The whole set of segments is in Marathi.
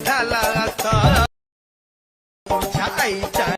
झाला आईच्या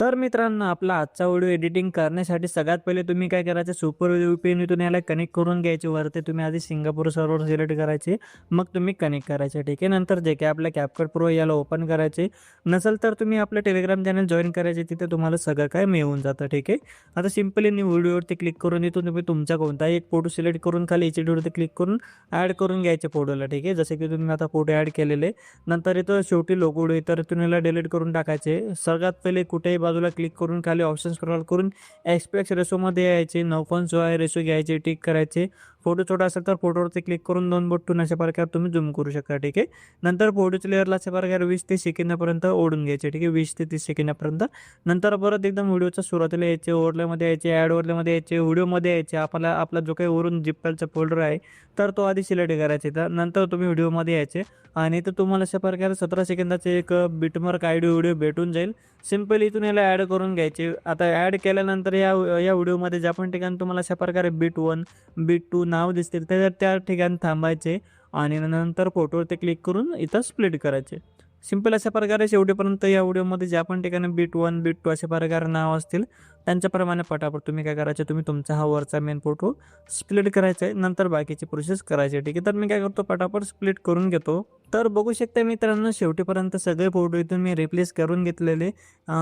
तर मित्रांनो आपला आजचा व्हिडिओ एडिटिंग करण्यासाठी सगळ्यात पहिले तुम्ही काय करायचं सुपर युपीएनतून याला कनेक्ट करून घ्यायचे. वरती तुम्ही आधी सिंगापूर सर्व्हर सिलेक्ट करायचे मग तुम्ही कनेक्ट करायचे ठीक आहे? नंतर जे काय आपलं कॅपकट प्रो याला ओपन करायचे. नसेल तर तुम्ही आपलं टेलिग्राम चॅनल जॉईन करायचे तिथे तुम्हाला सगळं काय मिळून जातं ठीक आहे? आता सिम्पली मी व्हिडिओवरती क्लिक करून इथून तुम्ही तुमचा कोणताही एक फोटो सिलेक्ट करून खाली एच डीवरती क्लिक करून ॲड करून घ्यायचे फोटोला ठीक आहे? जसे की तुम्ही आता फोटो ॲड केलेले. नंतर इथं शेवटी लोगो तर इथून याला डिलीट करून टाकायचे. सगळ्यात पहिले कुठेही बाजूला क्लिक करून खाली ऑप्शन स्क्रॉल करून एक्सपेक्स रेसोमध्ये यायचे नऊ पॉईंट जो आहे रेशो घ्यायचे टिक करायचे. फोटो छोटा असेल तर फोटोवरती क्लिक करून दोन बटून अशा प्रकारे तुम्ही झूम करू शकता ठीक आहे? नंतर फोटोच्या लेअरला अशा प्रकारे वीस ते सेकंदापर्यंत ओढून घ्यायचे ठीक आहे? वीस ते तीस सेकंदापर्यंत. नंतर परत एकदम व्हिडिओच्या सुरुवातीला यायचे ओरल्यामध्ये यायचे ॲड ओरल्यामध्ये यायचे व्हिडिओमध्ये यायचे आपला आपला जो काही वरून जिप्पलचा फोल्डर आहे तर तो आधी सिलेक्ट करायचा तर नंतर तुम्ही व्हिडिओमध्ये यायचे आणि तर तुम्हाला अशा प्रकारे सतरा सेकंदाचे एक बिटमार्क आयडिओ व्हिडिओ भेटून जाईल. सिंपल इथून याला ॲड करून घ्यायचे. आता ॲड केल्यानंतर या या व्हिडिओमध्ये ज्या पण ठिकाणी तुम्हाला अशा प्रकारे बीट वन बीट टू नाव दिसतील त्या त्या ठिकाणी थांबायचे आणि नंतर फोटोवरती क्लिक करून इथं स्प्लिट करायचे. सिंपल अशा प्रकारे शेवटीपर्यंत या व्हिडिओमध्ये ज्या पण ठिकाणी बीट वन बीट टू अशा प्रकारे नाव असतील त्यांच्याप्रमाणे पटापट तुम्ही काय करायचे तुम्ही तुमचा हा वरचा मेन फोटो स्प्लिट करायचा आहे नंतर बाकीची प्रोसेस करायची. ठीक आहे? तर मी काय करतो पटापट स्प्लिट करून घेतो. तर बघू शकता मित्रांनो शेवटीपर्यंत सगळे फोटो इथून मी रिप्लेस करून घेतलेले.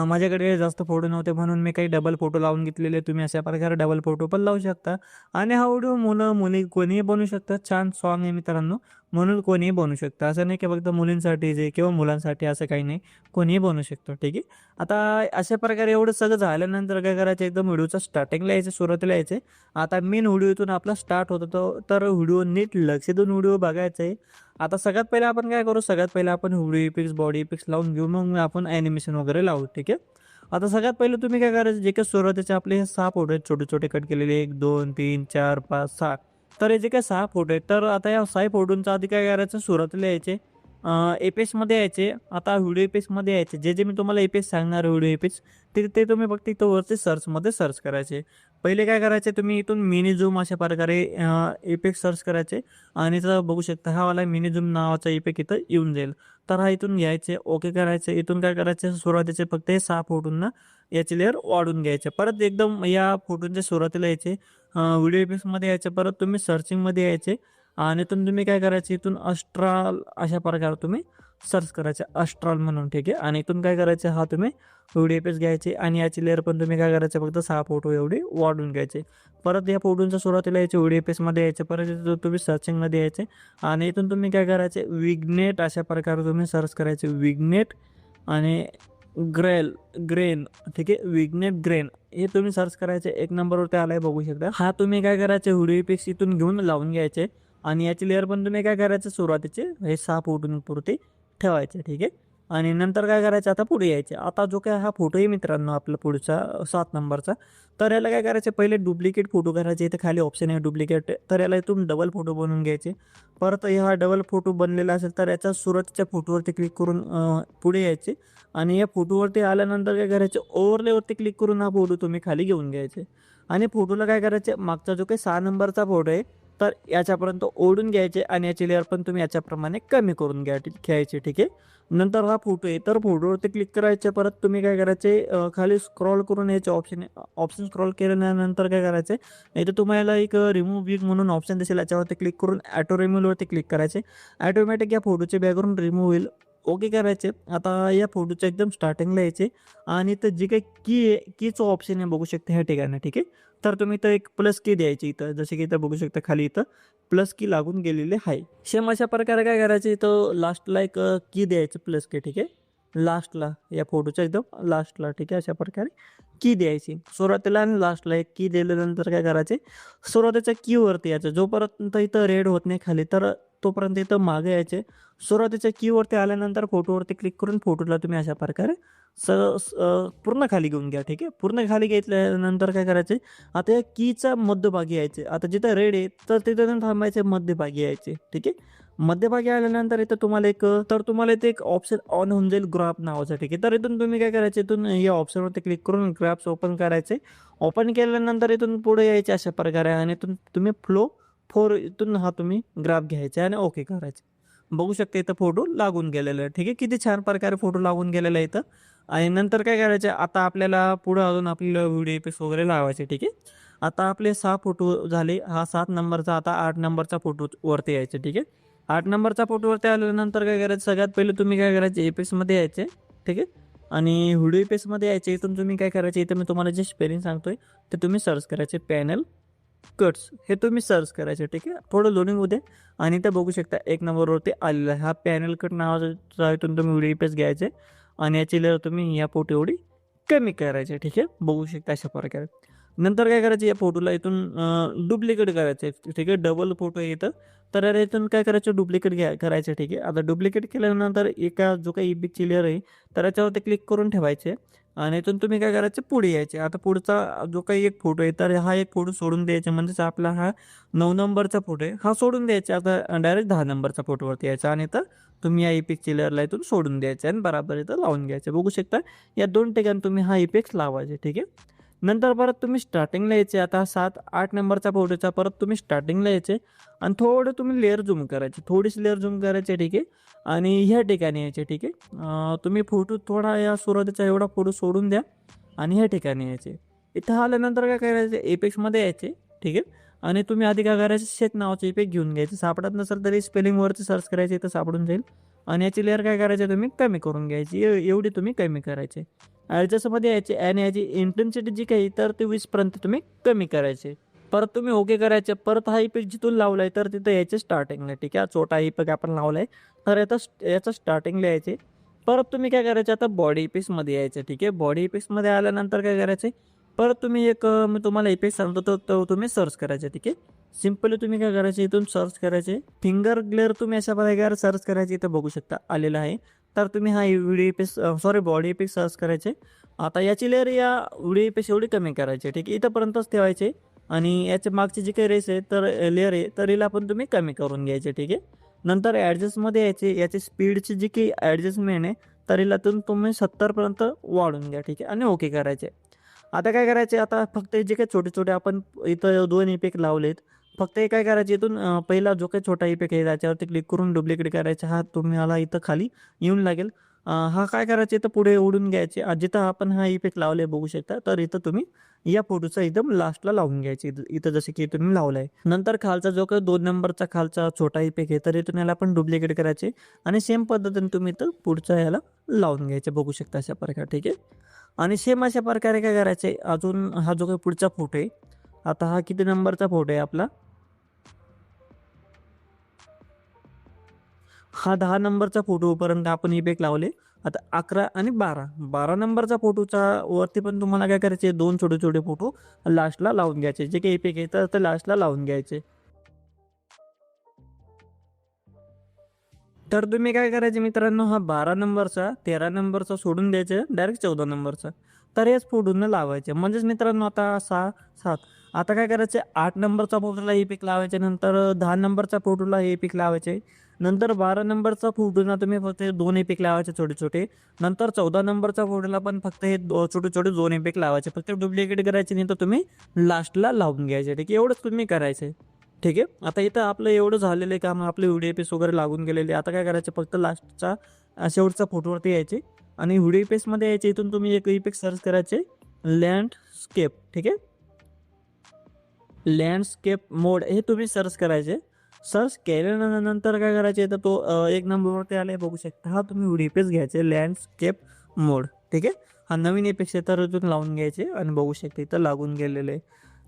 माझ्याकडे जास्त फोटो नव्हते म्हणून मी काही डबल फोटो लावून घेतलेले. तुम्ही अशा प्रकारे डबल फोटो पण लावू शकता. आणि हा व्हिडिओ मुलं मुली कोणीही बनवू शकतात. छान सॉन्ग आहे मित्रांनो. म्हणून कोणीही बनवू शकतं. असं नाही की फक्त मुलींसाठी जे किंवा मुलांसाठी असं काही नाही. कोणीही बनवू शकतो ठीक आहे? आता अशा प्रकारे एवढं सगळं झाल्यानंतर काय करायचं? एकदम व्हिडिओचा स्टार्टिंगला यायचं सुरुवातीला यायचे. आता मेन व्हिडिओतून आपला स्टार्ट होतो तर व्हिडिओ नीट लक्ष देऊन व्हिडिओ बघायचा आहे आता सगळ्यात पहिले आपण काय करू? सगळ्यात पहिले आपण व्हिडिओ इपिक्स बॉडी इपिक्स लावून घेऊ मग आपण ॲनिमेशन वगैरे लावू ठीक आहे? आता सगळ्यात पहिले तुम्ही काय करायचं? जे काही सुरुवातीचे आपले हे सहा फोटो आहेत छोटे छोटे कट केलेले एक दोन तीन चार पाच सहा. तर हे जे काही सहा फोटो आहेत तर आता या सहा फोटोंचा आधी काय करायचं? सुरुवातीला यायचे. एपेक्समध्ये यायचे. आता व्हिडिओ एपेक्समध्ये यायचे. जे जे मी तुम्हाला एपेक्स सांगणार व्हिडिओ एपेक्स ते ते तुम्ही फक्त इथं वरती सर्चमध्ये सर्च करायचे. पहिले काय करायचे तुम्ही इथून मिनी झूम अशा प्रकारे इफेक्ट सर्च करायचे. आणि तर बघू शकता हा वाला मिनी झूम नावाचा इफेक्ट इथं येऊन जाईल. तर हा इथून घ्यायचे ओके करायचे. इथून काय करायचे सुरुवातीचे फक्त हे सहा फोटोंना याचे लेअर वाढून घ्यायचे. परत एकदम या फोटोंच्या सुरुवातीला यायचे. व्हिडिओ इफेक्ट्समध्ये यायचे. परत तुम्ही सर्चिंगमध्ये यायचे. आणि इथून तुम्ही काय करायचं इथून अस्ट्राल अशा प्रकारे तुम्ही सर्च करायचे. अस्ट्रॉल म्हणून ठीक आहे? आणि इथून काय करायचं हा तुम्ही व्हिडिओ पेज घ्यायचे आणि याची लेअर पण तुम्ही काय करायचं फक्त सहा फोटो एवढे वाढून घ्यायचे. परत या फोटोंच्या सुरुवातीला यायचे व्हिडिओ पेजमध्ये यायचे परत इथं तुम्ही सर्चिंगमध्ये यायचे. आणि इथून तुम्ही काय करायचे विग्नेट अशा प्रकारे तुम्ही सर्च करायचे. विग्नेट आणि ग्रेल ग्रेन ठीक आहे? विग्नेट ग्रेन हे तुम्ही सर्च करायचे. एक नंबरवरती आलाय बघू शकता. हा तुम्ही काय करायचे व्हिडिओ पेज इथून घेऊन लावून घ्यायचे. आणि याची लेअर पण तुम्ही काय करायचं? सुरुवातीचे हे सहा फोटोंपुरते ठेवायचे ठीक आहे? आणि नंतर काय करायचं? आता पुढे यायचे. आता जो काय हा फोटो आहे मित्रांनो आपला पुढचा सात नंबरचा तर याला काय करायचे? पहिले डुप्लिकेट फोटो करायचे. इथे खाली ऑप्शन आहे डुप्लिकेट तर याला इथून डबल फोटो बनवून घ्यायचे. परत हा डबल फोटो बनलेला असेल तर याच्या सुरुवातीच्या फोटोवरती क्लिक करून पुढे यायचे. आणि या फोटोवरती आल्यानंतर काय करायचे? ओव्हरलेवरती क्लिक करून हा फोटो तुम्ही खाली घेऊन घ्यायचे. आणि फोटोला काय करायचे? मागचा जो काही सहा नंबरचा फोटो आहे तर याच्यापर्यंत ओढून घ्यायचे आणि याची लेअर पण तुम्ही याच्याप्रमाणे कमी करून घ्या घ्यायचे ठीक आहे. नंतर हा फोटो आहे तर फोटोवरती क्लिक करायचे परत तुम्ही काय करायचे खाली स्क्रॉल करून यायचे ऑप्शन ऑप्शन स्क्रॉल केल्यानंतर काय करायचे इथं तुम्हाला एक रिमूव्ह विक म्हणून ऑप्शन दिसेल याच्यावरती क्लिक करून ॲटो रिमूव्हवरती क्लिक करायचे. ॲटोमॅटिक या फोटोचे बॅकग्राऊंड रिमूव्ह होईल. ओके करायचे. आता या फोटोच्या एकदम स्टार्टिंगला यायचे. आणि इथं जी काही की आहे कीचं ऑप्शन आहे बघू शकता ह्या ठिकाणी ठीक आहे? तर तुम्ही इथं एक प्लस की द्यायची इथं. जसे की इथं बघू शकता खाली इथं प्लस की लागून गेलेले आहे. सेम अशा प्रकारे काय करायचं? इथं लास्टला एक की द्यायचं प्लस की ठीक आहे? लास्टला या फोटोच्या एकदम लास्टला ठीक आहे? अशा प्रकारे की द्यायची. सुरुवातीला आणि लास्टला एक की दिल्यानंतर काय करायचे? सुरुवातीच्या कीवरती यायचं. जोपर्यंत इथं रेड होत नाही खाली तर तोपर्यंत इथं मागे यायचे. सुरुवातीच्या कीवरती आल्यानंतर फोटोवरती क्लिक करून फोटोला तुम्ही अशा प्रकारे स पूर्ण खाली घेऊन घ्या ठीक आहे? पूर्ण खाली घेतल्यानंतर काय करायचे? आता या कीचा मध्यभागी यायचे. आता जिथं रेड आहे तर तिथं थांबायचे मध्यभागी यायचे ठीक आहे? मध्यभागी आल्यानंतर इथं तुम्हाला एक तर तुम्हाला इथे एक ऑप्शन ऑन होऊन जाईल ग्राफ नावाचं ठीक आहे? तर इथून तुम्ही काय करायचे? इथून या ऑप्शनवरती क्लिक करून ग्राफ्स ओपन करायचे. ओपन केल्यानंतर इथून पुढे यायचे अशा प्रकारे आणि इथून तुम्ही फ्लो फोर इथून हा तुम्ही ग्राफ घ्यायचा आणि ओके करायचे. बघू शकता इथं फोटो लागून गेलेला आहे ठीक आहे? किती छान प्रकारे फोटो लागून गेलेला आहे इथं. आणि नंतर काय करायचे? आता आपल्याला पुढं अजून आपल्याला व्हिडिओ पेस वगैरे लावायचे ठीक आहे? आता आपले सहा फोटो झाले. हा सात नंबरचा आता आठ नंबरचा फोटो वरती यायचे ठीक आहे? आठ नंबरचा फोटोवरती आल्यानंतर काय करायचं? सगळ्यात पहिले तुम्ही काय करायचे? एपिक्समध्ये यायचे ठीक आहे? आणि व्हिडिओ पेसमध्ये यायचे इथून तुम्ही काय करायचे? इथं मी तुम्हाला जे स्पेलिंग सांगतोय ते तुम्ही सर्च करायचे. पॅनल कट्स हे तुम्ही सर्च करायचे ठीक आहे? थोडं लोणी होऊ दे. आणि ते बघू शकता एक नंबरवरती आलेला आहे. हा पॅनल कट नावाचा इथून तुम्ही व्हिडिओ पेज घ्यायचे. आणि याची लेअर तुम्ही या पोटी एवढी कमी करायचे ठीक आहे? बघू शकता अशा प्रकारे. नंतर काय करायचं या फोटोला इथून डुप्लिकेट करायचं ठीक आहे? डबल फोटो येतं तर इथून काय करायचं? डुप्लिकेट घ्या करायचं ठीक आहे? आता डुप्लिकेट केल्यानंतर एका जो काही इबिकची लेअर आहे तर याच्यावरती क्लिक करून ठेवायचे आणि इथून तुम्ही काय करायचे? पुढे यायचे. आता पुढचा जो काही एक फोटो आहे तर हा एक फोटो सोडून द्यायचा. म्हणजेच आपला हा नऊ नंबरचा फोटो आहे. हा सोडून द्यायचा. आता डायरेक्ट दहा नंबरचा फोटोवरती यायचा आणि तर तुम्ही या इपेक्स लेअरला इथून सोडून द्यायचे आणि बराबर इथं लावून घ्यायचं. बघू शकता या दोन ठिकाणी तुम्ही हा इपेक्स लावायचे. ठीक आहे? नंतर परत तुम्ही स्टार्टिंगला यायचे. आता सात आठ नंबरचा फोटोचा परत तुम्ही स्टार्टिंगला यायचे. आणि थोडं तुम्ही लेअर झूम करायचे. थोडीशी लेअर झूम करायचे ठीक आहे. आणि ह्या ठिकाणी यायचे ठीक आहे. तुम्ही फोटो थोडा या सुरुवातीचा एवढा फोटो सोडून द्या. आणि ह्या ठिकाणी यायचे. इथं आल्यानंतर काय करायचं? एपेक्समध्ये यायचे ठीक आहे. आणि तुम्ही आधी काय करायचं? शेत नावाचे इफेक्ट घेऊन घ्यायचे. सापडत नसेल तरी स्पेलिंगवरती सर्च करायचे इथं सापडून जाईल. आणि याची लेअर काय करायची? तुम्ही कमी करून घ्यायची. एवढी तुम्ही कमी करायचे. ॲडजस्टमध्ये यायचे आणि याची इंटेन्सिटी जी काही तर ते वीसपर्यंत तुम्ही कमी करायचे. परत तुम्ही ओके करायचे परत हा इफेक्ट जिथून लावलाय तर तिथं यायचे स्टार्टिंगला ठीक आहे? छोटा इफेक्ट आपण लावलाय तर याचा याचा स्टार्टिंगला यायचे. परत तुम्ही काय करायचे आता बॉडी इफेक्ट्समध्ये यायचे ठीक आहे? बॉडी इफेक्ट्समध्ये आल्यानंतर काय करायचे परत तुम्ही एक मी तुम्हाला इफेक्ट सांगतो तर तो तुम्ही सर्च करायचे ठीक आहे? सिम्पली तुम्ही काय करायचे इथून सर्च करायचे. फिंगर ग्लेअर तुम्ही अशा प्रकारे सर्च करायचे इथं बघू शकता आलेलं आहे. तर तुम्ही हा video effect sorry body effect search करायचे. आता याची लेअर या व्हिडिओ इफेक्ट एवढी कमी करायची ठीक आहे? इथंपर्यंतच ठेवायचे. आणि याच्या मागचे जी काही रेस आहे तर लेअर आहे तर हिला पण तुम्ही कमी करून घ्यायचे ठीक आहे? नंतर ॲडजस्टमध्ये यायचे याची स्पीडची जी काही ॲडजस्टमेंट आहे तर हिला तुम्ही सत्तरपर्यंत वाढून घ्या ठीक आहे? आणि ओके करायचे. आता काय करायचे? आता फक्त जे काही छोटे छोटे आपण इथं दोन इफेक्ट लावलेत फक्त हे काय करायचं इथून पहिला जो काही छोटा इफेक्ट आहे त्याच्यावरती क्लिक करून डुप्लिकेट करायचा. हा तुम्हाला इथं खाली येऊन लागेल. हा काय करायचे इथं पुढे ओढून घ्यायचे. जिथं आपण हा इफेक्ट लावले बघू शकता तर इथं तुम्ही या फोटोचा एकदम लास्टला लावून घ्यायचे. इथं इथं जसे की तुम्ही लावलाय. नंतर खालचा जो काही दोन नंबरचा खालचा छोटा इफेक्ट आहे तर इथून याला पण डुप्लिकेट करायचे. आणि सेम पद्धतीने तुम्ही इथं पुढचा याला लावून घ्यायचे. बघू शकता अशा प्रकारे ठीक आहे? आणि सेम अशा प्रकारे काय करायचे अजून हा जो काही पुढचा फोटो आहे आता हा किती नंबरचा फोटो आहे आपला? हा दहा नंबरचा फोटोपर्यंत आपण इफेक्ट लावले. आता अकरा आणि बारा. बारा नंबरचा फोटोचा वरती पण तुम्हाला काय करायचे? दोन छोटे छोटे फोटो लास्टला लावून घ्यायचे. जे काही इफेक्ट येतात ते लास्टला लावून घ्यायचे. तर तुम्ही काय करायचे मित्रांनो? हा बारा नंबरचा तेरा नंबरचा सोडून द्यायचं. डायरेक्ट चौदा नंबरचा. तर याच फोटोनं लावायचे. म्हणजेच मित्रांनो आता सहा सात आता काय करायचे आठ नंबरचा फोटोला हे पीक लावायचे नंतर दहा नंबरचा फोटोला हे पीक लावायचे नंतर बारा नंबरचा फोटोला तुम्ही फक्त हे दोन एपिक लावायचे छोटे छोटे नंतर चौदा नंबरचा फोटोला पण फक्त हे दो- छोटे छोटे दोन एपिक लावायचे फक्त डुप्लिकेट करायचे नाही तर तुम्ही लास्टला लावून घ्यायचे ठीक आहे? एवढंच तुम्ही करायचे ठीक आहे? आता इथं आपलं एवढं झालेलं आहे काम आपले व्हिडिओ पेस वगैरे लागून गेलेले आता काय करायचं? फक्त लास्टचा शेवटचा फोटोवरती यायचे आणि व्हिडिओ पेसमध्ये यायचे इथून तुम्ही एक इफेक्ट सर्च करायचे लँडस्केप ठीक आहे? लँडस्केप मोड हे तुम्ही सर्च करायचे. सर्च केल्यानंतर काय करायचे? तर तो एक नंबरवरती आले बघू शकता. हा तुम्ही व्हिडिओ पेस घ्यायचे लँडस्केप मोड ठीक आहे? हा नवीन एपेक्स तर लावून घ्यायचे आणि बघू शकता इथं लागून गेलेले आहे.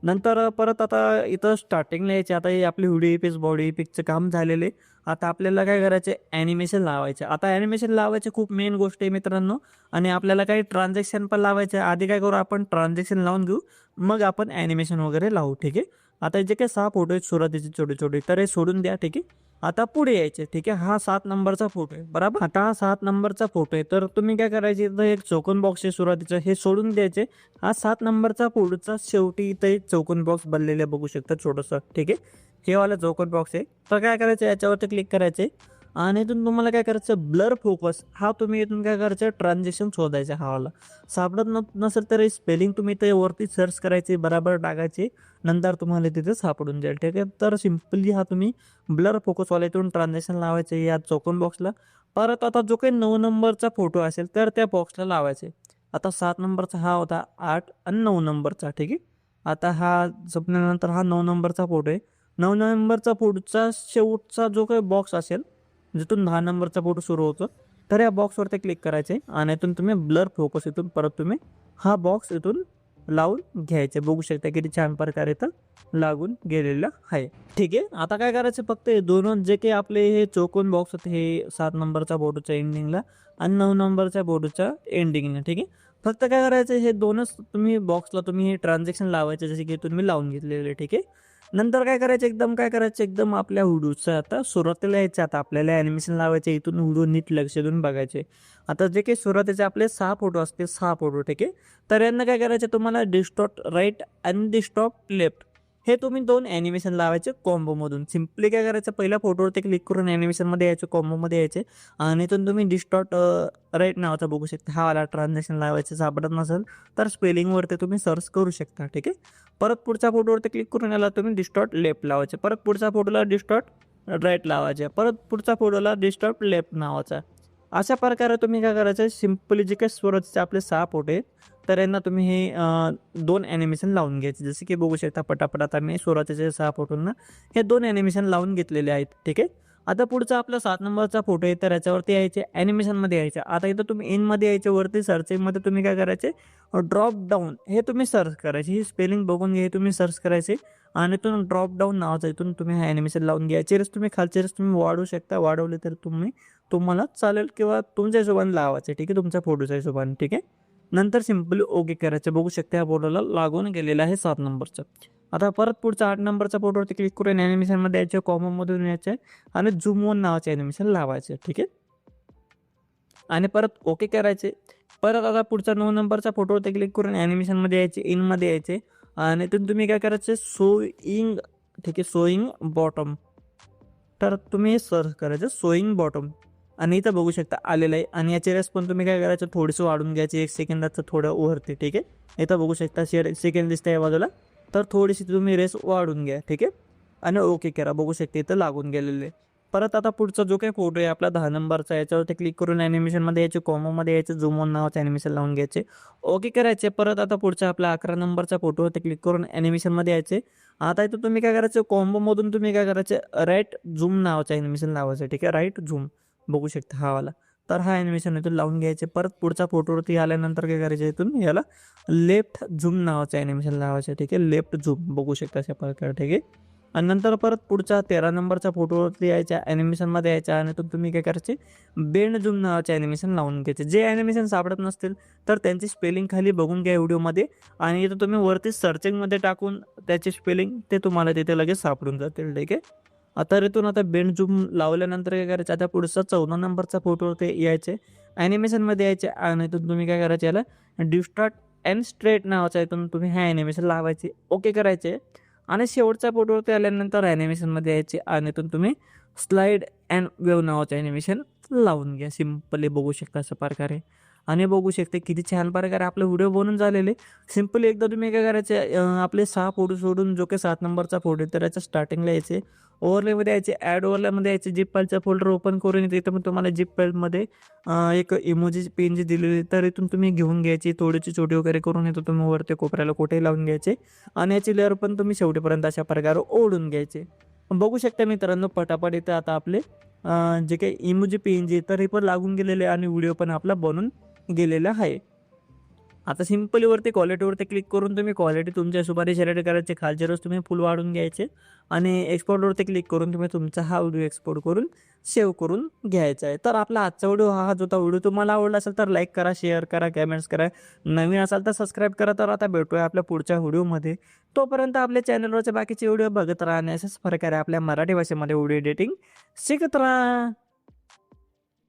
नंतर परत आता इथं स्टार्टिंगला यायचे. आता हे आपली व्हिडिओ पिक्स बॉडी पिकचं काम झालेले. आता आपल्याला काय करायचे? ॲनिमेशन लावायचे. आता ॲनिमेशन लावायचे खूप मेन गोष्ट आहे मित्रांनो. आणि आपल्याला काही ट्रान्झॅक्शन पण लावायचे. आहे. आधी काय करू? आपण ट्रान्झॅक्शन लावून घेऊ. मग आपण ॲनिमेशन वगैरे लावू. ठीक आहे? आता जे काही सहा फोटो आहेत सुरुवातीचे छोटे छोटे तर हे सोडून द्या ठीक आहे? आता पुढे यायचे ठीक आहे? हा सात नंबरचा फोटो आहे बरोबर? आता हा सात नंबरचा फोटो आहे तर तुम्ही काय करायचे इथं एक चौकोन बॉक्स आहे सुरुवातीचं हे सोडून द्यायचे. हा सात नंबरचा फोटोचा शेवटी इथं एक चौकोन बॉक्स बनलेले बघू शकता छोटंसं ठीक आहे? हे वाला चौकोन बॉक्स आहे. तर काय करायचं याच्यावरती क्लिक करायचे. आणि इथून तुम्हाला काय करायचं? ब्लर फोकस हा तुम्ही इथून काय करायचं? ट्रान्झॅक्शन शोधायचा हावाला सापडत न नसेल तर स्पेलिंग तुम्ही ते वरती सर्च करायचे बराबर टाकायचे. नंतर तुम्हाला तिथे सापडून जाईल. ठीक आहे? तर सिम्पली हा तुम्ही ब्लर फोकसवाला इथून ट्रान्झॅक्शन लावायचे या चौकोन बॉक्सला परत आता जो काही नऊ नंबरचा फोटो असेल तर त्या बॉक्सला लावायचे. आता सात नंबरचा हा होता आठ आणि नऊ नंबरचा. ठीक आहे? आता हा जपल्यानंतर हा नऊ नंबरचा फोटो आहे. नऊ नंबरचा फोटोचा शेवटचा जो काही बॉक्स असेल म्हणजे जिथून दहा नंबरचा फोटो सुरू होतो. तर या बॉक्सवरती क्लिक करायचे आणि इथून तुम्ही ब्लर फोकस इथून परत तुम्ही हा बॉक्स इथून लावून घ्यायचे बघू शकता किती छान प्रकारे इथं लागून गेलेलं आहे. ठीक आहे आता काय करायचं फक्त हे दोन जे काही आपले हे चौकोन बॉक्स होते हे सात नंबरच्या बोर्डच्या एंडिंगला आणि नऊ नंबरच्या बोर्डच्या एंडिंगला ठीक आहे फक्त काय करायचं हे दोनच तुम्ही बॉक्सला तुम्ही हे ट्रान्झॅक्शन लावायचे जसे की तुम्ही लावून घेतलेले ठीक आहे नंतर काय करायचं? एकदम काय करायचं? एकदम आपल्या हुडूचं आता सुरुवातीला यायचं. आता आपल्याला ॲनिमेशन लावायचे इथून हुडू नीट लक्ष देऊन बघायचे. आता जे काही सुरुवातीचे आपले सहा फोटो असतील सहा फोटो ठीक आहे? तर यांना काय करायचं? तुम्हाला डिस्टॉट राईट आणि डिस्टॉप लेफ्ट हे तुम्ही दोन ॲनिमेशन लावायचे कॉम्बोमधून सिम्पली काय करायचं? पहिल्या फोटोवरती क्लिक करून ॲनिमेशनमध्ये यायचे कॉम्बोमध्ये यायचे. आणि इथून तुम्ही डिस्टॉट राईट नावाचा बघू शकता. हा वाला ट्रान्झॅक्शन लावायचं सापडत नसेल तर स्पेलिंगवरती तुम्ही सर्च करू शकता ठीक आहे? परत पुढच्या फोटोवरती क्लिक करून याला तुम्ही डिस्टॉट लेफ्ट लावायचे. परत पुढच्या फोटोला डिस्टॉट राईट लावायचे. परत पुढच्या फोटोला डिस्टॉट लेफ्ट नावाचा. अशा प्रकारे तुम्ही काय करायचं? सिम्पली जे काही स्वराजचे आपले सहा फोटो आहेत तर यांना तुम्ही हे दोन ॲनिमेशन लावून घ्यायचे. जसे की बघू शकता पटापट आता मी सुरुवातीचे सहा फोटोंना हे दोन ॲनिमेशन लावून घेतलेले आहेत. ठीक आहे? आता पुढचा आपला सात नंबरचा फोटो आहे तर याच्यावरती यायचे ॲनिमेशनमध्ये यायचे. आता इथं तुम्ही इनमध्ये यायचे वरती सर्चिंगमध्ये तुम्ही काय करायचे? ड्रॉप डाऊन हे तुम्ही सर्च करायचे. ही स्पेलिंग बघून घे तुम्ही सर्च करायचे. आणि इथून ड्रॉप डाऊन नावाचा इथून तुम्ही हा ॲनिमेशन लावून घ्या. चेरेस तुम्ही खालचे रेस तुम्ही वाढवू शकता. वाढवले तर तुम्ही तुम्हाला चालेल किंवा तुमच्या हिशोबाने लावायचे. ठीक आहे? तुमच्या फोटोच्या हिशोबाने. ठीक आहे? नंतर सिम्पली ओके करायचं. बघू शकता या फोटोला लागून गेलेलं आहे सात नंबरचं. आता परत पुढचा आठ नंबरच्या फोटोवरती क्लिक करून ॲनिमेशनमध्ये यायचे कॉमनमधून आहे आणि झूम वन नावाचे ॲनिमेशन लावायचे. ठीक आहे? आणि परत ओके करायचे. परत आता पुढचा नऊ नंबरचा फोटोवरती क्लिक करून ॲनिमेशनमध्ये यायचे इनमध्ये यायचे. आणि इथून तुम्ही काय करायचे? सोईंग ठीक आहे सोईंग बॉटम तर तुम्ही सर्च करायचं सोईंग बॉटम आणि इथं बघू शकता आलेलं आहे. आणि याचे रेस पण तुम्ही काय करायचं थोडंसं वाढून घ्यायचे. एक सेकंदाचं थोडं वरती ठीक आहे? इथं बघू शकता शेअर सेकंड दिसतं या बाजूला. तर थोडीशी तुम्ही रेस वाढून घ्या ठीक आहे? आणि ओके करा. बघू शकता इथं लागून गेलेले परत आता पुढचा जो काही फोटो आहे आपला दहा नंबरचा याच्यावरती क्लिक करून ॲनिमेशनमध्ये यायचे कॉमोमध्ये यायचे झूम ऑन नावाचं ॲनिमेशन लावून घ्यायचे. ओके करायचे. परत आता पुढचा आपला अकरा नंबरचा फोटोवरती क्लिक करून ॲनिमेशनमध्ये यायचे. आता इथं तुम्ही काय करायचं कॉम्बोमधून तुम्ही काय करायचं राईट झूम नावाचं ॲनिमेशन लावायचं ठीक आहे? राईट झूम बघू शकता हा वाला. तर हा ॲनिमेशन इथून लावून घ्यायचे. परत पुढच्या फोटोवरती आल्यानंतर काय करायचे इथून? याला लेफ्ट झूम नावाचं ॲनिमेशन लावायचं ठीक आहे? लेफ्ट झूम बघू शकता अशा प्रकारे ठीक आहे? आणि नंतर परत पुढच्या तेरा नंबरच्या फोटोवरती यायच्या ॲनिमेशनमध्ये यायच्या आणि इथून तुम्ही काय करायचे? बेंड झूम नावाचे ॲनिमेशन लावून घ्यायचे. जे ॲनिमेशन सापडत नसतील तर त्यांची स्पेलिंग खाली बघून घ्या व्हिडिओमध्ये आणि इथं तुम्ही वरती सर्चिंगमध्ये टाकून त्याची स्पेलिंग ते तुम्हाला तिथे लगेच सापडून जातील ठीक आहे? आता इथून आता बेंड झूम लावल्यानंतर काय करायचं? आता पुढचा चौदा नंबरचा फोटोवरती यायचे. ॲनिमेशनमध्ये यायचे. आणि इथून तुम्ही काय करायचे याला? डिस्टार्ट अँड स्ट्रेट नावाचा इथून तुम्ही हे ॲनिमेशन लावायचे. ओके करायचे. आणि शेवटच्या फोटोवरती आल्यानंतर ॲनिमेशनमध्ये यायचे. आणि इथून तुम्ही स्लाईड अँड वेव नावाचं ॲनिमेशन लावून घ्या. सिम्पली बघू शकता अशा प्रकारे. आणि बघू शकते किती छान प्रकारे आपले व्हिडिओ बनून झालेले. सिम्पली एकदा तुम्ही काय करायचे आपले सहा फोटो सोडून जो काही सात नंबरचा फोटो आहे तर याच्या स्टार्टिंगला यायचे. ओव्हरलेमध्ये यायचे ॲड ओव्हरलेमध्ये यायचे जिप फाईलचा फोल्डर ओपन करून तिथं पण तुम्हाला जिप फाईलमध्ये एक इमोजी पेन जी दिलेली तर इथून तुम्ही घेऊन घ्यायची थोडीशी छोटी वगैरे करून येतो तुम्ही वरती कोपऱ्याला कुठेही लावून घ्यायचे. आणि याची लेअर पण तुम्ही शेवटीपर्यंत अशा प्रकारे ओढून घ्यायचे. बघू शकता मित्रांनो पटापट इथं आता आपले जे काही इमोजी पेन जी तर हे पण लागून गेलेले आहे आणि व्हिडिओ पण आपला बनून गेलेला आहे. आता सिम्पलीवरती क्वालिटीवरती क्लिक करून तुम्ही क्वालिटी तुमच्या हिशोबाने सिलेक्ट करायचे. खालचे रोज तुम्ही फुल वाढून घ्यायचे. आणि एक्सपोर्टवरती क्लिक करून तुम्ही तुमचा हा व्हिडिओ एक्सपोर्ट करून सेव्ह करून घ्यायचा आहे. तर आपला आजचा व्हिडिओ हा जो होता व्हिडिओ तुम्हाला आवडला असेल तर लाईक करा शेअर करा कमेंट्स करा. नवीन असाल तर सबस्क्राईब करा. तर आता भेटूया आपल्या पुढच्या व्हिडिओमध्ये तोपर्यंत आपल्या चॅनलवरचे बाकीचे व्हिडिओ बघत राहा आणि अशाच प्रकारे आपल्या मराठी भाषेमध्ये व्हिडिओ एडिटिंग शिकत राहा.